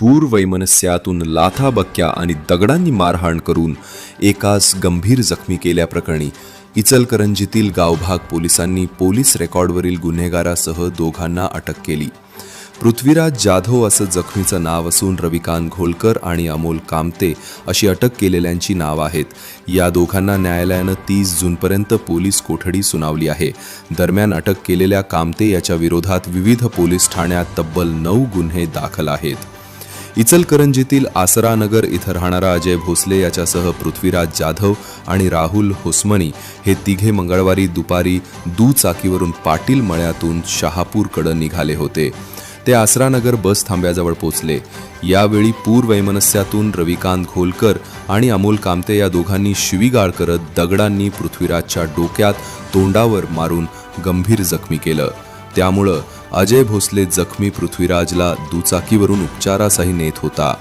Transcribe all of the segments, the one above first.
पूर वैमनस्यातून लाथा बक्क्या आणि दगडांनी मारहाण करून एकास गंभीर जखमी केल्याप्रकरणी इचलकरंजीतील गावभाग पोलिसांनी पोलीस रेकॉर्डवरील गुन्हेगारासह दोघांना अटक केली. पृथ्वीराज जाधव असं जखमीचं नाव असून रविकांत घोलकर आणि अमोल कामते अशी अटक केलेल्यांची नाव आहेत. या दोघांना न्यायालयानं तीस जूनपर्यंत पोलीस कोठडी सुनावली आहे. दरम्यान अटक केलेल्या कामते याच्या विरोधात विविध पोलीस ठाण्यात तब्बल नऊ गुन्हे दाखल आहेत. इचलकरंजीतील आसरानगर इथं राहणारा अजय भोसले याच्यासह पृथ्वीराज जाधव आणि राहुल होसमणी हे तिघे मंगळवारी दुपारी दुचाकीवरून पाटील मळ्यातून शहापूरकडे निघाले होते. ते आसरानगर बस थांब्याजवळ पोचले. यावेळी पूर वैमनस्यातून रविकांत घोलकर आणि अमोल कामते या दोघांनी शिवीगाळ करत दगडांनी पृथ्वीराजच्या डोक्यात तोंडावर मारून गंभीर जखमी केलं. त्यामुळं अजय भोसले जखमी पृथ्वीराजला दुचाकीवरून उपचारासही नेत होता.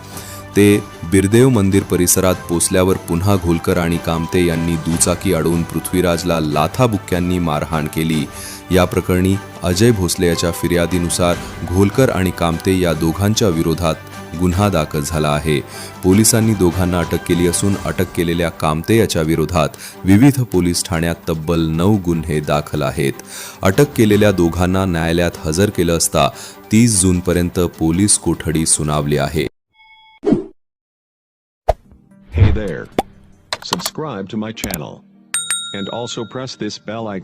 ते बिरदेव मंदिर परिसरात पोचल्यावर पुन्हा घोलकर आणि कामते यांनी दुचाकी अडवून पृथ्वीराजला लाथाबुक्क्यांनी मारहाण केली. या प्रकरणी अजय भोसले याच्या फिर्यादीनुसार घोलकर आणि कामते या दोघांच्या विरोधात गुन्हा दाखल झाला आहे पोलिसांनी दोघांना अटक केली असून अटक केलेल्या कामते याच्या विरोधात विविध पोलीस ठाण्यात तब्बल नऊ गुन्हे दाखल आहेत अटक केलेल्या दोघांना न्यायालयात हजर केलं असता तीस जूनपर्यंत पोलीस कोठडी सुनावली आहे Hey there. Subscribe to my channel. And also press this bell icon.